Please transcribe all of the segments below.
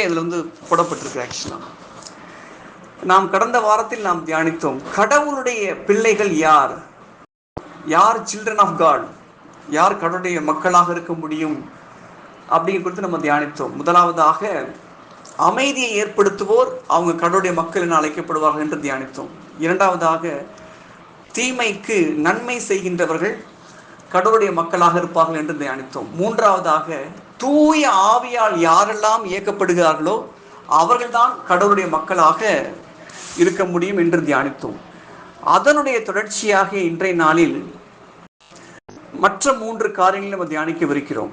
இதில் வந்து போடப்பட்டிருக்கு ஆக்சுவலாக நாம் கடந்த வாரத்தில் நாம் தியானித்தோம் கடவுளுடைய பிள்ளைகள் யார்? யார் சில்ட்ரன் ஆஃப் காட் யார் கடவுளுடைய மக்களாக இருக்க முடியும்? அப்படிங்கிற குறித்து நம்ம தியானித்தோம். முதலாவதாக அமைதியை ஏற்படுத்துவோர் அவங்க கடவுளுடைய மக்கள் என அழைக்கப்படுவார்கள் என்று தியானித்தோம். இரண்டாவதாக தீமைக்கு நன்மை செய்கின்றவர்கள் கடவுளுடைய மக்களாக இருப்பார்கள் என்று தியானித்தோம். மூன்றாவதாக தூய ஆவியால் யாரெல்லாம் இயக்கப்படுகிறார்களோ அவர்கள்தான் கடவுளுடைய மக்களாக இருக்க முடியும் என்று தியானித்தோம். அதனுடைய தொடர்ச்சியாக இன்றைய நாளில் மற்ற மூன்று காரியங்களை நம்ம தியானிக்கவிருக்கிறோம்.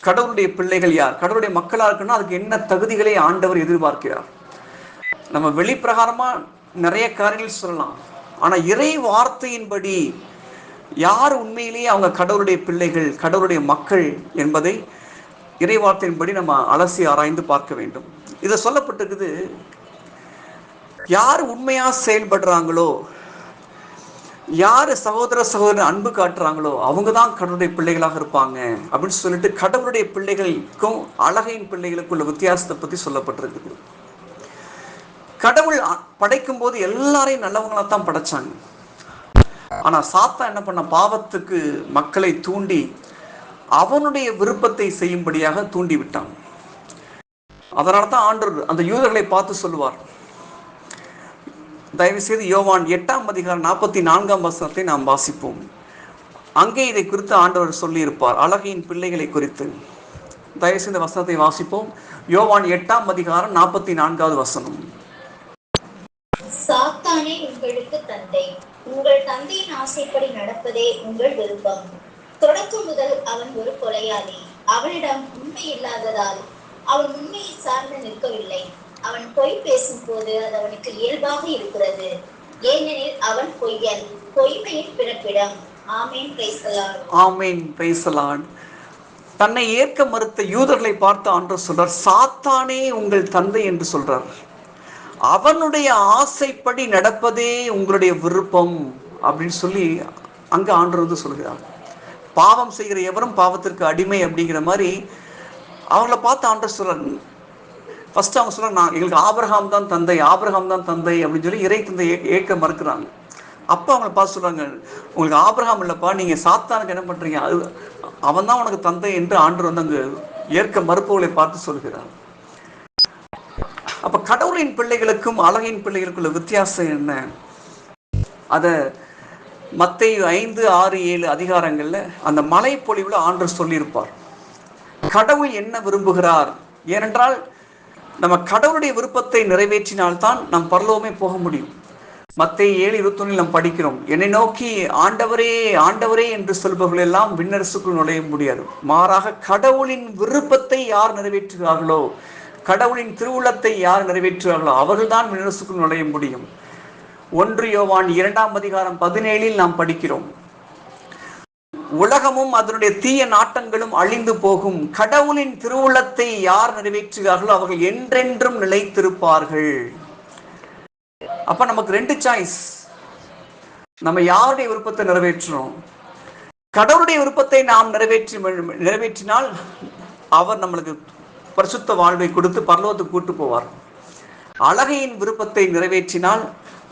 கடவுளுடைய பிள்ளைகள் யார்? கடவுளுடைய மக்களாக இருக்குன்னா அதுக்கு என்ன தகுதிகளை ஆண்டவர் எதிர்பார்க்கிறார்? நம்ம வெளிப்பிரகாரமா நிறைய காரியங்கள் சொல்லலாம். ஆனா இறை வார்த்தையின்படி யார் உண்மையிலேயே அவங்க கடவுளுடைய பிள்ளைகள் கடவுளுடைய மக்கள் என்பதை இறைவார்த்தையின்படி நம்ம அலசி ஆராய்ந்து பார்க்க வேண்டும். இதை சொல்லப்பட்டிருக்குது யார் உண்மையா செயல்படுறாங்களோ யார் சகோதர சகோதரன் அன்பு காட்டுறாங்களோ அவங்க தான் கடவுளுடைய பிள்ளைகளாக இருப்பாங்க அப்படின்னு சொல்லிட்டு கடவுளுடைய பிள்ளைகளுக்கும் அழகையின் பிள்ளைகளுக்குள்ள வித்தியாசத்தை பத்தி சொல்லப்பட்டிருக்குது. கடவுள் படைக்கும் போது எல்லாரையும் நல்லவங்களா தான் படைச்சாங்க. ஆனா சாத்தா என்ன பண்ண பாவத்துக்கு மக்களை தூண்டி அவனுடைய விருப்பத்தை செய்யும்படியாக தூண்டி விட்டான். அதனால தான் ஆண்டவர் அந்த யூதர்களை பார்த்து சொல்லுவார். தயவு செய்து யோவான் எட்டாம் அதிகாரம் நாற்பத்தி நான்காம் வசனத்தை நாம் வாசிப்போம். அங்கே இதை குறித்து ஆண்டவர் சொல்லியிருப்பார். அழகையின் பிள்ளைகளை குறித்து. தயவுசெய்து வசனத்தை வாசிப்போம். யோவான் எட்டாம் அதிகாரம் நாற்பத்தி நான்காவது வசனம் சாத்தானே உங்களுக்கு தந்தை உங்கள் தந்தையின் ஆசைப்படி நடப்பதே உங்கள் விருப்பம். தொடக்கம் முதல் அவன் ஒரு கொலையாளி. அவனிடம் உண்மை இல்லாததால் அவன் உண்மையை சார்ந்து நிற்கவில்லை. அவன் பொய் பேசும் போது அது அவனுக்கு இயல்பாக இருக்கிறது. ஏனெனில் அவன் பொய்யன். பொய்மையின் பிறப்பிடம். ஆமேன் பேசலான் ஆமேன் பேசலான் தன்னை ஏற்க மறுத்த யூதர்களை பார்த்து அன்று சொல்றார் சாத்தானே உங்கள் தந்தை என்று சொல்றார். அவனுடைய ஆசைப்படி நடப்பதே உங்களுடைய விருப்பம். அப்படின்னு சொல்லி அங்க ஆண்டவர் வந்து சொல்கிறார் பாவம் செய்கிற எவரும் பாவத்திற்கு அடிமை அப்படிங்கிற மாதிரி அவங்கள பார்த்து ஆண்டர் சொல்கிறார் ஃபஸ்ட்டு அவங்க சொல்றாங்க நான் எங்களுக்கு ஆபிரகாம் தான் தந்தை ஆபிரகாம் தான் தந்தை அப்படின்னு சொல்லி இறை தந்தை ஏற்க மறுக்கிறாங்க. அப்போ அவங்கள பார்த்து சொல்றாங்க உங்களுக்கு ஆபிரகாம் இல்லைப்பா நீங்க சாத்தானுக்கு என்ன பண்றீங்க? அது அவன் தான் உனக்கு தந்தை என்று ஆண்டர் வந்து அங்கு ஏற்க மறுப்பவர்களை பார்த்து சொல்கிறார். அப்போ கடவுளின் பிள்ளைகளுக்கும் அழகின் பிள்ளைகளுக்குள்ள வித்தியாசம் என்ன? அதை மற்ற ஐந்து ஆறு ஏழு அதிகாரங்களில் அந்த மலை பொழிவில் ஆண்டவர் சொல்லியிருப்பார். கடவுள் என்ன விரும்புகிறார்? ஏனென்றால் நம்ம கடவுளுடைய விருப்பத்தை நிறைவேற்றினால்தான் நம் பரலோகமே போக முடியும். மத்திய ஏழு இருபத்தொன்னில் நாம் படிக்கிறோம் என்னை நோக்கி ஆண்டவரே ஆண்டவரே என்று சொல்பவர்கள் எல்லாம் விண்ணரசுக்குள் நுழைய முடியாது. மாறாக கடவுளின் விருப்பத்தை யார் நிறைவேற்றுகிறார்களோ கடவுளின் திருவுளத்தை யார் நிறைவேற்றுகிறார்களோ அவர்கள்தான் விண்ணரசுக்குள் நுழைய முடியும். ஒன்று யோவான் இரண்டாம் அதிகாரம் பதினேழில் நாம் படிக்கிறோம். உலகமும் அதனுடைய தீய நாட்டங்களும் அழிந்து போகும். கடவுளின் திருவுளத்தை யார் நிறைவேற்றுகிறார்களோ அவர்கள் என்றென்றும் நிலைத்திருப்பார்கள். அப்ப நமக்கு ரெண்டு சாய்ஸ் நம்ம யாருடைய விருப்பத்தை நிறைவேற்றுறோம்? கடவுளுடைய விருப்பத்தை நாம் நிறைவேற்றி நிறைவேற்றினால் அவர் நம்மளுக்கு பரிசுத்த வாழ்வை கொடுத்து பரலோகத்துக்கு கூட்டு போவார். அழகையின் விருப்பத்தை நிறைவேற்றினால்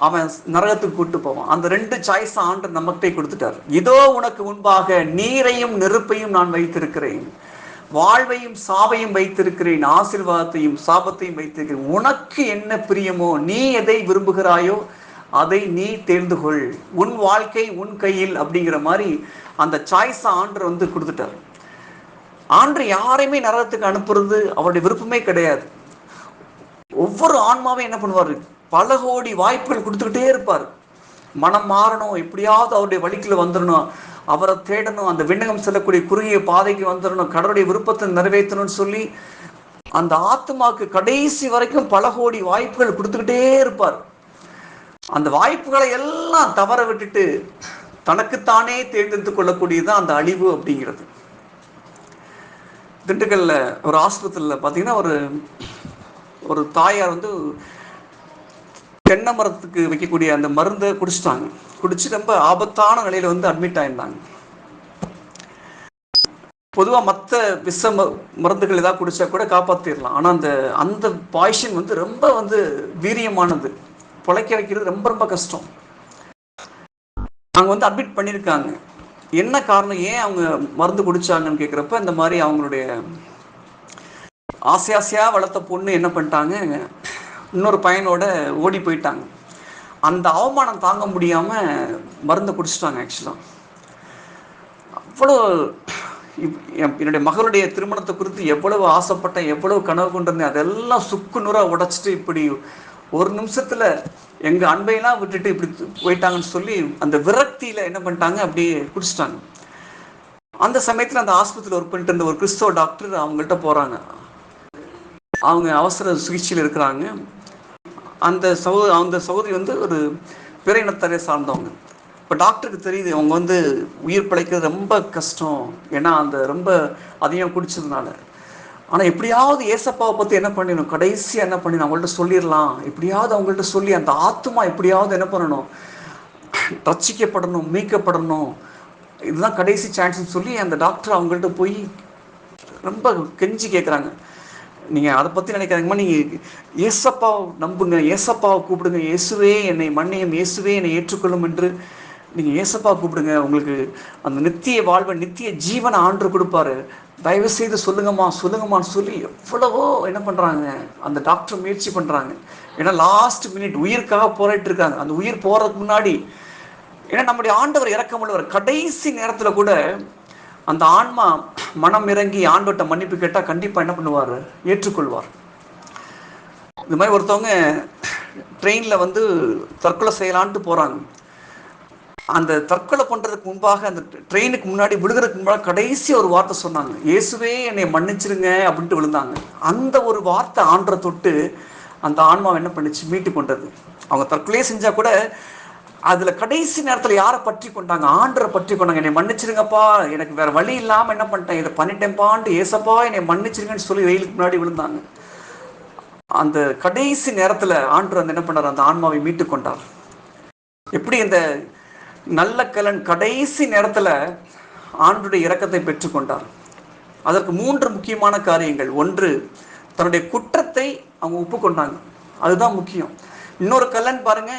அவன் நரகத்துக்கு கூட்டு போவான். அந்த ரெண்டு சாய்ஸ் ஆண்டு நமக்கிட்டே கொடுத்துட்டார். இதோ உனக்கு முன்பாக நீரையும் நெருப்பையும் நான் வைத்திருக்கிறேன். வாழ்வையும் சாவையும் வைத்திருக்கிறேன். ஆசிர்வாதத்தையும் சாபத்தையும் வைத்திருக்கிறேன். உனக்கு என்ன பிரியமோ நீ எதை விரும்புகிறாயோ அதை நீ தேர்ந்து கொள். உன் வாழ்க்கை உன் கையில் அப்படிங்கிற மாதிரி அந்த சாய்ஸ் ஆண்டர் வந்து கொடுத்துட்டார். ஆண்டு யாரையுமே நரகத்துக்கு அனுப்புறது அவருடைய விருப்பமே கிடையாது. ஒவ்வொரு ஆன்மாவும் என்ன பண்ணுவார்? பல கோடி வாய்ப்புகள் கொடுத்துக்கிட்டே இருப்பார். மனம் மாறணும் எப்படியாவது அவருடைய வழிக்கில் வந்துடணும் அவரை தேடணும் அந்த விண்ணகம் செல்லக்கூடிய குறுகிய பாதைக்கு வந்துடணும் கடவுளுடைய விருப்பத்தை நிறைவேற்றணும்னு சொல்லி அந்த ஆத்மாக்கு கடைசி வரைக்கும் பல கோடி வாய்ப்புகள் கொடுத்துக்கிட்டே இருப்பார். அந்த வாய்ப்புகளை எல்லாம் தவற விட்டுட்டு தனக்குத்தானே தேர்ந்தெடுத்து கொள்ளக்கூடியதுதான் அந்த அழிவு அப்படிங்கிறது. திண்டுக்கல்ல ஒரு ஆஸ்பத்திரியில் பார்த்தீங்கன்னா ஒரு ஒரு தாயார் வந்து தென்னை மரத்துக்கு வைக்கக்கூடிய அந்த மருந்தை குடிச்சிட்டாங்க. குடிச்சு ரொம்ப ஆபத்தான நிலையில வந்து அட்மிட் ஆயிருந்தாங்க பொதுவாக மற்ற விஷ ம- மருந்துகள் ஏதாவது குடிச்சா கூட காப்பாற்றிடலாம் ஆனால் அந்த அந்த பாய்ஷன் வந்து ரொம்ப வந்து வீரியமானது. பொழைக்க வைக்கிறது ரொம்ப ரொம்ப கஷ்டம். அவங்க வந்து அட்மிட் பண்ணியிருக்காங்க. என்ன காரணம்? ஏன் அவங்க மருந்து குடிச்சாங்கன்னு கேட்குறப்ப இந்த மாதிரி அவங்களுடைய ஆசை ஆசையாக வளர்த்த பொண்ணு என்ன பண்ணிட்டாங்க? இன்னொரு பையனோட ஓடி போயிட்டாங்க. அந்த அவமானம் தாங்க முடியாமல் மருந்தை குடிச்சிட்டாங்க ஆக்சுவலாக அவ்வளோ இப்- என்னுடைய மகளுடைய திருமணத்தை குறித்து எவ்வளவு ஆசைப்பட்டேன் எவ்வளவு கனவு கொண்டிருந்தேன் அதெல்லாம் சுக்கு நூறாக உடைச்சிட்டு இப்படி ஒரு நிமிஷத்தில் எங்கள் அன்பையெல்லாம் விட்டுட்டு இப்படி போயிட்டாங்கன்னு சொல்லி அந்த விரக்தியில் என்ன பண்ணிட்டாங்க அப்படியே குடிச்சிட்டாங்க. அந்த சமயத்தில் அந்த ஆஸ்பத்திரியில் ஒர்க் பண்ணிட்டு இருந்த ஒரு கிறிஸ்தவ டாக்டர் அவங்கள்ட்ட போகிறாங்க அவங்க அவசர சிகிச்சையில் இருக்கிறாங்க. அந்த சகோ அந்த சகோதரி வந்து ஒரு பிற இனத்தரை சார்ந்தவங்க. இப்போ டாக்டருக்கு தெரியுது அவங்க வந்து உயிர் பிழைக்கிறது ரொம்ப கஷ்டம். ஏன்னா அந்த ரொம்ப அதிகம் குடிச்சதுனால. ஆனால் எப்படியாவது ஏசப்பாவை பற்றி என்ன பண்ணிடணும்? கடைசியாக என்ன பண்ணிடணும்? அவங்கள்ட்ட சொல்லிடலாம். எப்படியாவது அவங்கள்ட்ட சொல்லி அந்த ஆத்மா எப்படியாவது என்ன பண்ணணும்? ரச்சிக்கப்படணும் மீட்கப்படணும். இதுதான் கடைசி சான்ஸ்னு சொல்லி அந்த டாக்டர் அவங்கள்ட்ட போய் ரொம்ப கெஞ்சி கேட்குறாங்க நீங்கள் அதை பற்றி நினைக்காதீங்கம்மா. நீங்கள் ஏசப்பாவை நம்புங்க. ஏசப்பாவை கூப்பிடுங்க. இயேசுவே என்னை மன்னியம். இயேசுவே என்னை ஏற்றுக்கொள்ளும் என்று நீங்கள் ஏசப்பா கூப்பிடுங்க. உங்களுக்கு அந்த நித்திய வாழ்வை நித்திய ஜீவனை ஆண்டு கொடுப்பாரு. தயவு செய்து சொல்லுங்கம்மா. சொல்லுங்கம்மான்னு சொல்லி எவ்வளவோ என்ன பண்ணுறாங்க அந்த டாக்டர் முயற்சி பண்ணுறாங்க ஏன்னா லாஸ்ட் மினிட் உயிருக்காக போராட்டு இருக்காங்க. அந்த உயிர் போகிறதுக்கு முன்னாடி ஏன்னா நம்முடைய ஆண்டவர் இறக்கமுள்ளவர். கடைசி நேரத்தில் கூட அந்த ஆன்மா மனம் இறங்கி ஆண்டோட்ட மன்னிப்பு கேட்டால் கண்டிப்பாக என்ன பண்ணுவார்? ஏற்றுக்கொள்வார். இது மாதிரி ஒருத்தவங்க ட்ரெயினில் வந்து தற்கொலை செய்யலான்ட்டு போகிறாங்க அந்த தற்கொலை பண்ணுறதுக்கு முன்பாக அந்த ட்ரெயினுக்கு முன்னாடி விழுகிறதுக்கு முன்னாடி கடைசி ஒரு வார்த்தை சொன்னாங்க. இயேசுவே என்னை மன்னிச்சிருங்க அப்படின்ட்டு விழுந்தாங்க. அந்த ஒரு வார்த்தை ஆண்டரை தொட்டு அந்த ஆன்மாவை என்ன பண்ணிச்சு? மீட்டு கொண்டது. அவங்க தற்கொலையே செஞ்சால் கூட அதில் கடைசி நேரத்தில் யாரை பற்றி கொண்டாங்க? ஆண்டரை பற்றி கொண்டாங்க. என்னை மன்னிச்சிருங்கப்பா. எனக்கு வேற வழி இல்லாமல் என்ன பண்ணிட்டேன்? இதை பண்ணிட்டேன்ப்பான்ட்டு ஏசப்பா என்னை மன்னிச்சிருங்கன்னு சொல்லி வெயிலுக்கு முன்னாடி விழுந்தாங்க. அந்த கடைசி நேரத்தில் ஆண்டர் அந்த என்ன பண்ணார்? அந்த ஆன்மாவை மீட்டு கொண்டார். எப்படி இந்த நல்ல கலன் கடைசி நேரத்தில் ஆண்டுடைய இரக்கத்தை பெற்றுக்கொண்டார் அதற்கு மூன்று முக்கியமான காரியங்கள். ஒன்று தன்னுடைய குற்றத்தை அவங்க ஒப்புக்கொண்டாங்க. அதுதான் முக்கியம். இன்னொரு கல்லன் பாருங்க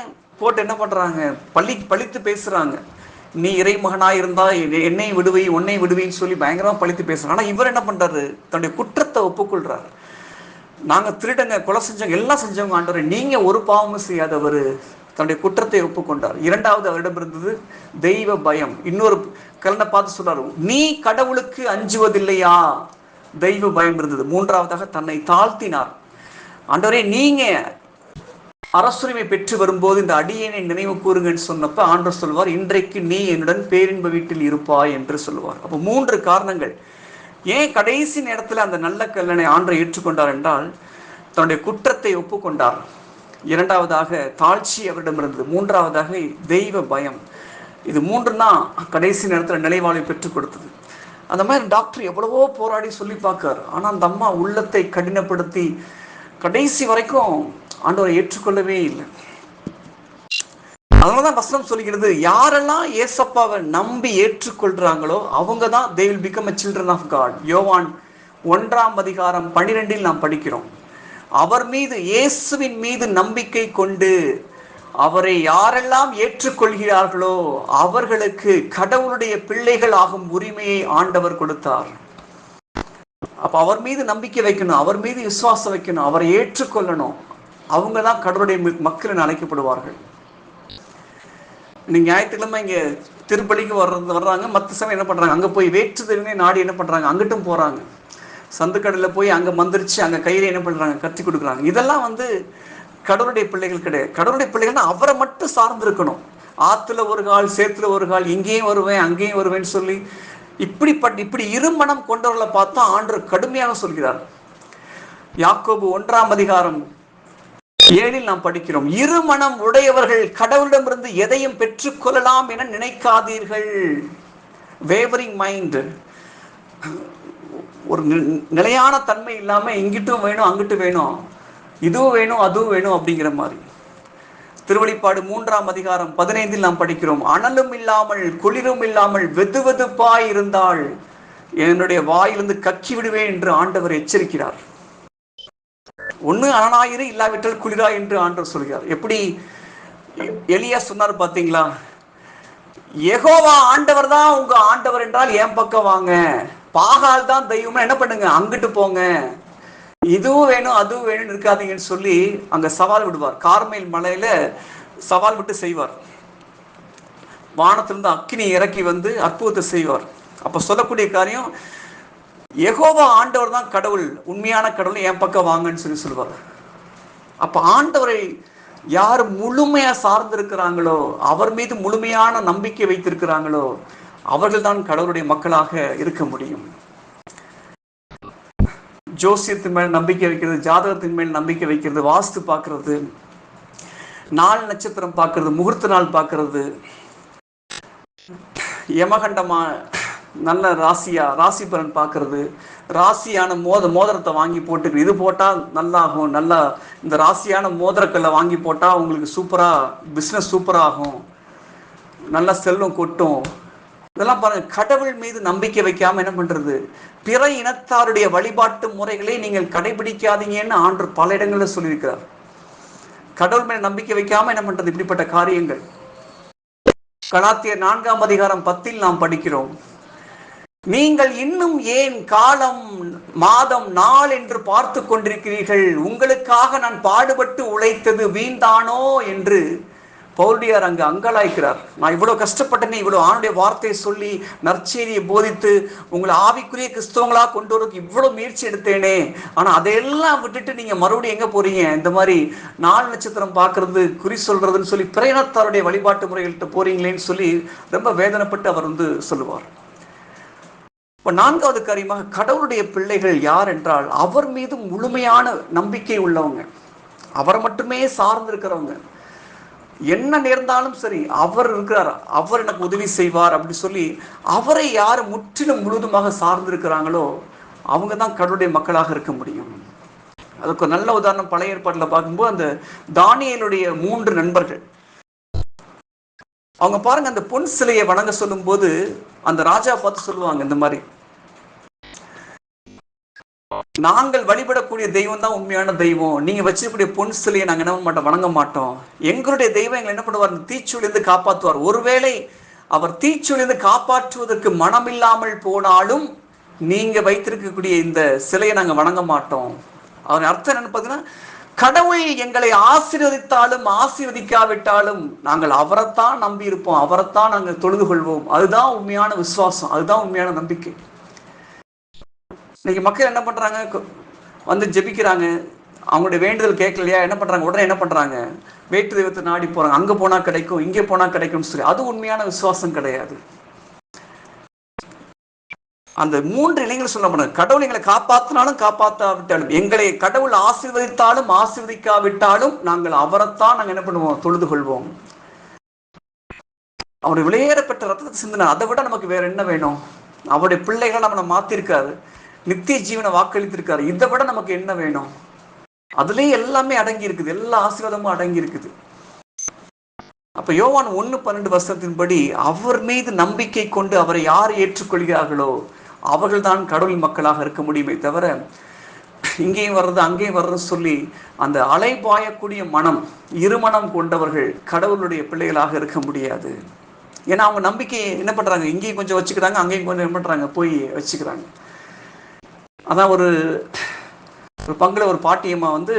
போட்டு என்ன பண்றாங்க? பழி பழித்து பேசுறாங்க. நீ இறைமகனாய் இருந்தா என்னை- என்னை விடுவை உன்னை விடுவின்னு சொல்லி பயங்கரமா பழித்து பேசுறாங்க. ஆனா இவர் என்ன பண்றாரு? தன்னுடைய குற்றத்தை ஒப்புக்கொள்றாரு. நாங்க திருடங்க கொலை செஞ்சவங்க எல்லாம் செஞ்சவங்க ஆண்டவர் நீங்க ஒரு பாவமும் செய்யாதவர். தன்னுடைய குற்றத்தை ஒப்புக்கொண்டார். இரண்டாவது அவரிடம் இருந்தது தெய்வ பயம். இன்னொரு கலனை பார்த்து சொல்றாரு நீ கடவுளுக்கு அஞ்சுவதில்லையா? தெய்வ பயம் இருந்தது. மூன்றாவதாக தன்னை தாழ்த்தினார். ஆண்டவரே நீங்க அரசுரிமை பெற்று வரும்போது இந்த அடியேனை நினைவு கூறுங்கன்னு சொன்னப்ப ஆண்டவர் சொல்வார் இன்றைக்கு நீ என்னுடன் பேரின்ப வீட்டில் இருப்பாய் என்று சொல்லுவார். அப்போ மூன்று காரணங்கள். ஏன் கடைசி நேரத்தில் அந்த நல்ல கல்லனை ஆண்டரை ஏற்றுக்கொண்டார் என்றால் தன்னுடைய குற்றத்தை ஒப்புக்கொண்டார். இரண்டாவதாக தாழ்ச்சி அவரிடம் இருந்தது. மூன்றாவதாக தெய்வ பயம். இது மூன்று தான் கடைசி நேரத்தில் நிலைவாழ்வை பெற்றுக் கொடுத்தது. அந்த மாதிரி டாக்டர் எவ்வளவோ போராடி சொல்லி பார்க்கார் ஆனால் அந்த அம்மா உள்ளத்தை கடினப்படுத்தி கடைசி வரைக்கும் ஆண்டவரை ஏற்றுக்கொள்ளவே இல்லை. அதனாலதான் வசனம் சொல்லிக்கிறது யாரெல்லாம் ஏசப்பாவை நம்பி ஏற்றுக்கொள்றாங்களோ அவங்க தான் they will become a children of God யோவான் ஒன்றாம் அதிகாரம் பன்னிரெண்டில் நாம் படிக்கிறோம் அவர் மீது இயேசுவின் மீது நம்பிக்கை கொண்டு அவரை யாரெல்லாம் ஏற்றுக்கொள்கிறார்களோ அவர்களுக்கு கடவுளுடைய பிள்ளைகள் ஆகும் உரிமையை ஆண்டவர் கொடுத்தார். அப்ப அவர் மீது நம்பிக்கை வைக்கணும் அவர் மீது விசுவாசம் வைக்கணும் அவரை ஏற்றுக்கொள்ளணும். அவங்க தான் கடவுளுடைய மக்கள் என அழைக்கப்படுவார்கள். நீங்க ஞாயிற்றுக்கிழமை இங்க திருப்பலிக்கு வர்றது வர்றாங்க. மற்ற சமயம் என்ன பண்றாங்க? அங்க போய் வேற்றுதல்னே நாடி என்ன பண்றாங்க? அங்கிட்டும் போறாங்க. சந்துக்கடையில் போய் அங்க மந்திரிச்சு அங்க கையில என்ன பண்றாங்க? கத்தி கொடுக்குறாங்க. இதெல்லாம் வந்து கடவுளுடைய பிள்ளைகள் கிடையாது. கடவுளுடைய பிள்ளைகள்னா அவரை மட்டும் சார்ந்து இருக்கணும் ஆத்துல ஒரு கால் சேத்துல ஒரு கால் இங்கேயும் வருவேன் அங்கேயும் வருவேன்னு சொல்லி இப்படிப்பட்ட இப்படி இருமணம் கொண்டவர்களை பார்த்தா ஆண்டு கடுமையாக சொல்கிறார். யாக்கோபு ஒன்றாம் அதிகாரம் ஏழில் நாம் படிக்கிறோம் இருமணம் உடையவர்கள் கடவுளிடமிருந்து எதையும் பெற்றுக்கொள்ளலாம் என நினைக்காதீர்கள். வேவரிங் மைண்ட் ஒரு நி- நிலையான தன்மை இல்லாம இங்கிட்டும் வேணும் அங்கிட்டும் வேணும். இதுவும் வேணும் அதுவும் வேணும் அப்படிங்கிற மாதிரி. திருவழிப்பாடு மூன்றாம் அதிகாரம் பதினைந்தில் நாம் படிக்கிறோம் அனலும் இல்லாமல் குளிரும் இல்லாமல் வெது வெதுப்பாய் இருந்தால் என்னுடைய வாயிலிருந்து கக்கி விடுவேன் என்று ஆண்டவர் எச்சரிக்கிறார். ஒண்ணு அனனாயிரு இல்லாவிட்டால் குளிரா என்று ஆண்டவர் சொல்கிறார். எப்படி எளியா சொன்னார் பார்த்தீங்களா? எகோவா ஆண்டவர் தான் உங்க ஆண்டவர் என்றால் என் பக்கம் வாங்க. பாகால் தான் தெய்வம். என்ன பண்ணுங்க? அங்கிட்டு போங்க. இதுவும் வேணும் அதுவும் வேணும் இருக்காதீங்கன்னு சொல்லி அங்க சவால் விடுவார். கார்மேல் மலையில சவால் விட்டு செய்வார். வானத்திலிருந்து அக்கினி இறக்கி வந்து அற்புதத்தை செய்வார். அப்ப சொல்லக்கூடிய காரியம் எகோவா ஆண்டவர் தான் கடவுள். உண்மையான கடவுள் என் பக்கம் வாங்கன்னு சொல்லி சொல்லுவார். அப்ப ஆண்டவரை யார் முழுமையா சார்ந்திருக்கிறாங்களோ அவர் மீது முழுமையான நம்பிக்கை வைத்திருக்கிறாங்களோ அவர்கள் தான் கடவுளுடைய மக்களாக இருக்க முடியும். ஜோசியத்தின் மேல் நம்பிக்கை வைக்கிறது ஜாதகத்தின் மேல் நம்பிக்கை வைக்கிறது வாஸ்து பார்க்கறது நாள் நட்சத்திரம் பார்க்கறது முகூர்த்த நாள் பார்க்கறது. யமகண்டமா நல்ல ராசியா ராசி பலன் பார்க்கறது. ராசியான மோத மோதிரத்தை வாங்கி போட்டு இது போட்டால் நல்லாகும். நல்லா இந்த ராசியான மோதிரக்கல்லை வாங்கி போட்டால் உங்களுக்கு சூப்பரா பிஸ்னஸ் சூப்பராகும். நல்ல செல்வம் கொட்டும். இதெல்லாம் பாருங்க கடவுள் மீது நம்பிக்கை வைக்காம என்ன பண்றது? பிற இனத்தாருடைய வழிபாட்டு முறைகளை நீங்கள் கடைபிடிக்காதீங்கன்னு ஆண்டு பல இடங்களில் சொல்லியிருக்கிறார். கடவுள் மேல் நம்பிக்கை வைக்காம என்ன பண்றது? இப்படிப்பட்ட காரியங்கள். கலாத்திய நான்காம் அதிகாரம் பத்தில் நாம் படிக்கிறோம். நீங்கள் இன்னும் ஏன் காலம் மாதம் நாள் என்று பார்த்து கொண்டிருக்கிறீர்கள்? உங்களுக்காக நான் பாடுபட்டு உழைத்தது வீண்தானோ என்று பவுல்டியார் அங்கு அங்கலாய்க்கிறார். நான் இவ்வளோ கஷ்டப்பட்டேனே இவ்வளோ ஆணுடைய வார்த்தையை சொல்லி நற்செய்தியை போதித்து உங்களை ஆவிக்குரிய கிறிஸ்தவங்களாக கொண்டு வரதுக்கு இவ்வளோ முயற்சி எடுத்தேனே. ஆனால் அதையெல்லாம் விட்டுட்டு நீங்க மறுபடியும் எங்கே போறீங்க? இந்த மாதிரி நாலு நட்சத்திரம் பார்க்கறது குறி சொல்றதுன்னு சொல்லி பிரயணத்தாருடைய வழிபாட்டு முறைகள்கிட்ட போறீங்களேன்னு சொல்லி ரொம்ப வேதனைப்பட்டு அவர் வந்து சொல்லுவார். இப்போ நான்காவது காரியமாக கடவுளுடைய பிள்ளைகள் யார் என்றால் அவர் மீது முழுமையான நம்பிக்கை உள்ளவங்க. அவர் மட்டுமே சார்ந்திருக்கிறவங்க. என்ன நேர்ந்தாலும் சரி அவர் இருக்கிறார் அவர் எனக்கு உதவி செய்வார் அப்படி சொல்லி அவரை யார் முற்றிலும் முழுவதுமாக சார்ந்திருக்கிறாங்களோ அவங்க தான் கடவுளுடைய மக்களாக இருக்க முடியும். அதுக்கு ஒரு நல்ல உதாரணம் பழைய ஏற்பாட்டில் பார்க்கும்போது அந்த தானியலுடைய மூன்று நண்பர்கள். அவங்க பாருங்க அந்த பொன் சிலையை வணங்க சொல்லும்போது அந்த ராஜா பார்த்து சொல்லுவாங்க இந்த மாதிரி நாங்கள் வழிபடக்கூடிய தெய்வம் தான் உண்மையான தெய்வம். நீங்க வச்சிருக்கக்கூடிய பொன் சிலையை நாங்க என்ன மாட்டோம்? வணங்க மாட்டோம். எங்களுடைய தெய்வம் எங்களை என்ன பண்ணுவார் இந்த காப்பாற்றுவார் ஒருவேளை அவர் தீச்சூழிலிருந்து காப்பாற்றுவதற்கு மனமில்லாமல் போனாலும் நீங்க வைத்திருக்கக்கூடிய இந்த சிலையை நாங்க வணங்க மாட்டோம். அவர் அர்த்தம் என்னன்னு பார்த்தீங்கன்னா கடவுள் எங்களை ஆசீர்வதித்தாலும் ஆசீர்வதிக்காவிட்டாலும் நாங்கள் அவரைத்தான் நம்பி இருப்போம் அவரைத்தான் நாங்கள் தொழுது கொள்வோம். அதுதான் உண்மையான விசுவாசம். அதுதான் உண்மையான நம்பிக்கை. இன்னைக்கு மக்கள் என்ன பண்றாங்க? வந்து ஜெபிக்கிறாங்க. அவங்களுடைய வேண்டுதல் கேட்கலையா? என்ன பண்றாங்க? உடனே என்ன பண்றாங்க? வேட்டு தெய்வத்தை நாடி போறாங்க. அங்க போனா கிடைக்கும் இங்கே போனா கிடைக்கும்னு சொல்லி. அது உண்மையான விசுவாசம் கிடையாது. அந்த மூன்று இளைஞர்கள் சொல்ல முடியாது கடவுள் எங்களை காப்பாத்தினாலும் காப்பாற்றாவிட்டாலும் எங்களை கடவுள் ஆசீர்வதித்தாலும் ஆசீர்வதிக்காவிட்டாலும் நாங்கள் அவரைத்தான் நாங்கள் என்ன பண்ணுவோம்? தொழுது கொள்வோம். அவருடைய விளையேறப்பட்ட ரத்தத்தை சிந்தனை அதை விட நமக்கு வேற என்ன வேணும்? அவருடைய பிள்ளைகளை நம்மளை மாத்திருக்காரு நித்திய ஜீவனை வாக்களித்திருக்காரு. இதை விட நமக்கு என்ன வேணும்? அதுலயே எல்லாமே அடங்கி இருக்குது. எல்லா ஆசீர்வாதமும் அடங்கி இருக்குது. அப்ப யோவான் ஒண்ணு பன்னெண்டு வருஷத்தின்படி அவர் மீது நம்பிக்கை கொண்டு அவரை யார் ஏற்றுக்கொள்கிறார்களோ அவர்கள்தான் கடவுள் மக்களாக இருக்க முடியுமே தவிர இங்கேயும் வர்றது அங்கேயும் வர்றதுன்னு சொல்லி அந்த அலைபாயக்கூடிய மனம் இருமனம் கொண்டவர்கள் கடவுளுடைய பிள்ளைகளாக இருக்க முடியாது. ஏன்னா அவங்க நம்பிக்கையை என்ன பண்றாங்க? இங்கேயும் கொஞ்சம் வச்சுக்கிறாங்க அங்கேயும் கொஞ்சம் என்ன பண்றாங்க? போய் வச்சுக்கிறாங்க. அதான் ஒரு ஒரு பங்கில் ஒரு பாட்டியம்மா வந்து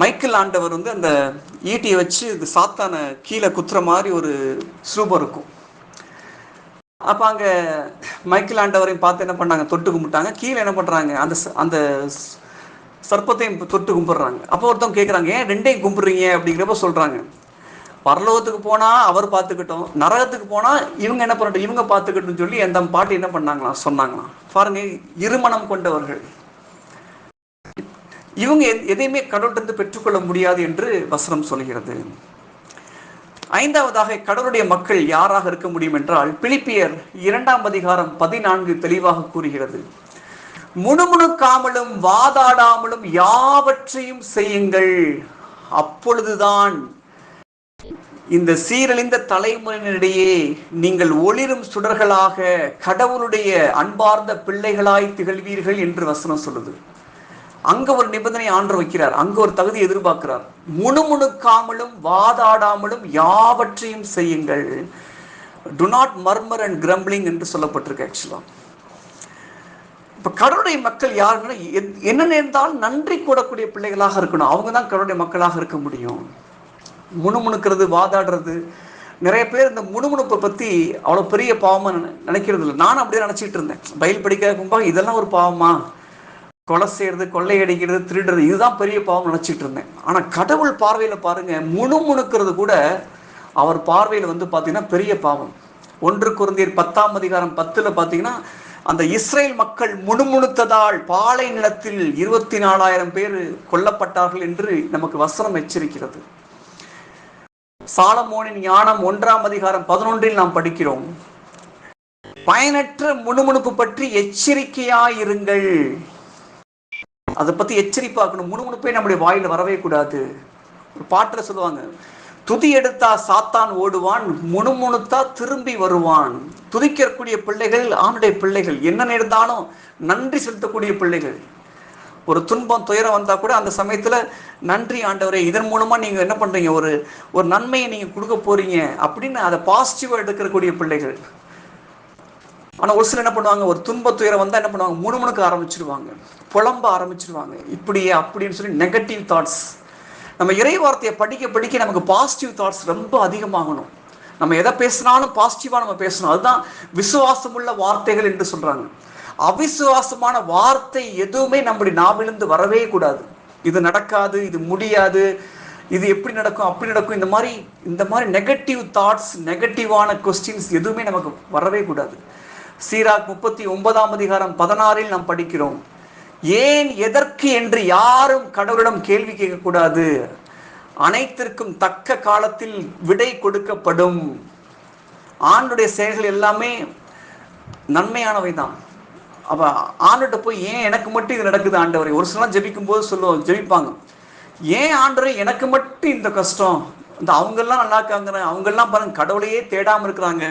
மைக்கேல் ஆண்டவர் வந்து அந்த ஈட்டியை வச்சு இது சாத்தான கீழே குத்துற மாதிரி ஒரு ஸ்ரூபம் இருக்கும். அப்போ அங்கே மைக்கேல் ஆண்டவரையும் பார்த்து என்ன பண்ணாங்க? தொட்டு கும்பிட்டாங்க. கீழே என்ன பண்ணுறாங்க அந்த அந்த சர்ப்பத்தையும் தொட்டு கும்பிட்றாங்க. அப்போ ஒருத்தவங்க கேட்குறாங்க ஏன் ரெண்டையும் கும்பிட்றீங்க? அப்படிங்கிறப்ப சொல்கிறாங்க பரலோகத்துக்கு போனா அவர் பார்த்துக்கிட்டோம் நரகத்துக்கு போனா இவங்க என்ன பண்ணட்டும் இவங்க பார்த்துக்கிட்டோம்னு சொல்லி அந்த பாட்டு என்ன பண்ணாங்களாம் சொன்னாங்களாம். பாருங்க இருமணம் கொண்டவர்கள். இவங்க எதையுமே கடவுள்கிட்ட பெற்றுக்கொள்ள முடியாது என்று வசனம் சொல்கிறது. ஐந்தாவதாக கடவுளுடைய மக்கள் யாராக இருக்க முடியும் என்றால் பிலிப்பியர் இரண்டாம் அதிகாரம் பதினான்கு தெளிவாக கூறுகிறது. முணுமுணுக்காமலும் வாதாடாமலும் யாவற்றையும் செய்யுங்கள். அப்பொழுதுதான் இந்த சீரழிந்த தலைமுறையினரிடையே நீங்கள் ஒளிரும் சுடர்களாக கடவுளுடைய அன்பார்ந்த பிள்ளைகளாய் திகழ்வீர்கள் என்று வசனம் சொல்லுது. அங்க ஒரு நிபந்தனை ஆண்டு வைக்கிறார். அங்க ஒரு தகுதி எதிர்பார்க்கிறார். முணுமுணுக்காமலும் வாதாடாமலும் யாவற்றையும் செய்யுங்கள். Do not murmur and grumbling என்று சொல்லப்பட்டிருக்கு ஆக்சுவலா இப்ப கடவுளுடைய மக்கள் யாருன்னா என்ன நேர்ந்தாலும் நன்றி கூடக்கூடிய பிள்ளைகளாக இருக்கணும். அவங்க தான் கடவுளுடைய மக்களாக இருக்க முடியும். முணுமுணுக்கிறது வாதாடுறது. நிறைய பேர் இந்த முணுமுணுப்பை பற்றி அவ்வளோ பெரிய பாவமாக நினை- நினைக்கிறது இல்லை நானும் அப்படியே நினச்சிட்டு இருந்தேன். பயில் படிக்க கும்பாக இதெல்லாம் ஒரு பாவமா? கொலை செய்யறது கொள்ளையடிக்கிறது திருடுறது இதுதான் பெரிய பாவம் நினச்சிட்டு இருந்தேன். ஆனால் கடவுள் பார்வையில் பாருங்கள் முணுமுணுக்கிறது கூட அவர் பார்வையில் வந்து பார்த்திங்கன்னா பெரிய பாவம். ஒன்று குருந்தியர் பத்தாம் அதிகாரம் பத்தில் பார்த்தீங்கன்னா அந்த இஸ்ரேல் மக்கள் முணுமுணுத்ததால் பாலை நிலத்தில் இருபத்தி நாலாயிரம் பேர் கொல்லப்பட்டார்கள் என்று நமக்கு வசனம் எச்சரிக்கிறது. சாலமோனின் ஞானம் ஒன்றாம் அதிகாரம் பதினொன்றில் நாம் படிக்கிறோம். பயனற்ற முணுமுணுப்பு பற்றி எச்சரிக்கையாயிருங்கள். அதை பத்தி எச்சரிப்பாக்கணும். முணுமுணுப்பே நம்முடைய வாயில வரவே கூடாது. ஒரு பாட்டுல சொல்லுவாங்க துதி எடுத்தா சாத்தான் ஓடுவான் முணுமுணுத்தா திரும்பி வருவான். துதிக்கக்கூடிய பிள்ளைகள் ஆணுடைய பிள்ளைகள். என்ன நேர்ந்தாலும் நன்றி செலுத்தக்கூடிய பிள்ளைகள். ஒரு துன்பம் துயரம் வந்தால் கூட அந்த சமயத்தில் நன்றி ஆண்டவரே இதன் மூலமா நீங்கள் என்ன பண்ணுறீங்க ஒரு ஒரு நன்மையை நீங்கள் கொடுக்க போறீங்க அப்படின்னு அதை பாசிட்டிவாக எடுக்கக்கூடிய பிள்ளைகள். ஆனால் ஒரு சிலர் என்ன பண்ணுவாங்க? ஒரு துன்ப துயரம் வந்தால் என்ன பண்ணுவாங்க? முணுமுணுக்க ஆரம்பிச்சிருவாங்க. புலம்ப ஆரம்பிச்சிருவாங்க. இப்படியே அப்படின்னு சொல்லி நெகட்டிவ் தாட்ஸ் நம்ம இறை வார்த்தையை படிக்க படிக்க நமக்கு பாசிட்டிவ் தாட்ஸ் ரொம்ப அதிகமாகணும். நம்ம எதை பேசினாலும் பாசிட்டிவாக நம்ம பேசணும். அதுதான் விசுவாசமுள்ள வார்த்தைகள் என்று சொல்கிறாங்க அவிசுவாசமான வார்த்தை எதுவுமே நம்முடைய நாவிலிருந்து வரவே கூடாது. இது நடக்காது இது முடியாது இது எப்படி நடக்கும் அப்படி நடக்கும் இந்த மாதிரி இந்த மாதிரி நெகட்டிவ் தாட்ஸ் நெகட்டிவான கொஸ்டின்ஸ் எதுவுமே நமக்கு வரவே கூடாது. சீராக் முப்பத்தி ஒன்பதாம் அதிகாரம் பதினாறில் நாம் படிக்கிறோம். ஏன் எதற்கு என்று யாரும் கடவுளிடம் கேள்வி கேட்கக்கூடாது. அனைத்திற்கும் தக்க காலத்தில் விடை கொடுக்கப்படும். ஆண்டுடைய செயல்கள் எல்லாமே நன்மையானவை தான் அப்ப ஆண்டுகிட்ட போய் ஏன் எனக்கு மட்டும் இது நடக்குது ஆண்டவரை? ஒரு சிலாம் ஜெபிக்கும் போது சொல்லுவோம் ஜெபிப்பாங்க. ஏன் ஆண்டரை எனக்கு மட்டும் இந்த கஷ்டம்? இந்த அவங்கெல்லாம் நல்லா இருக்காங்க அவங்கெல்லாம் பாருங்க கடவுளையே தேடாம இருக்கிறாங்க.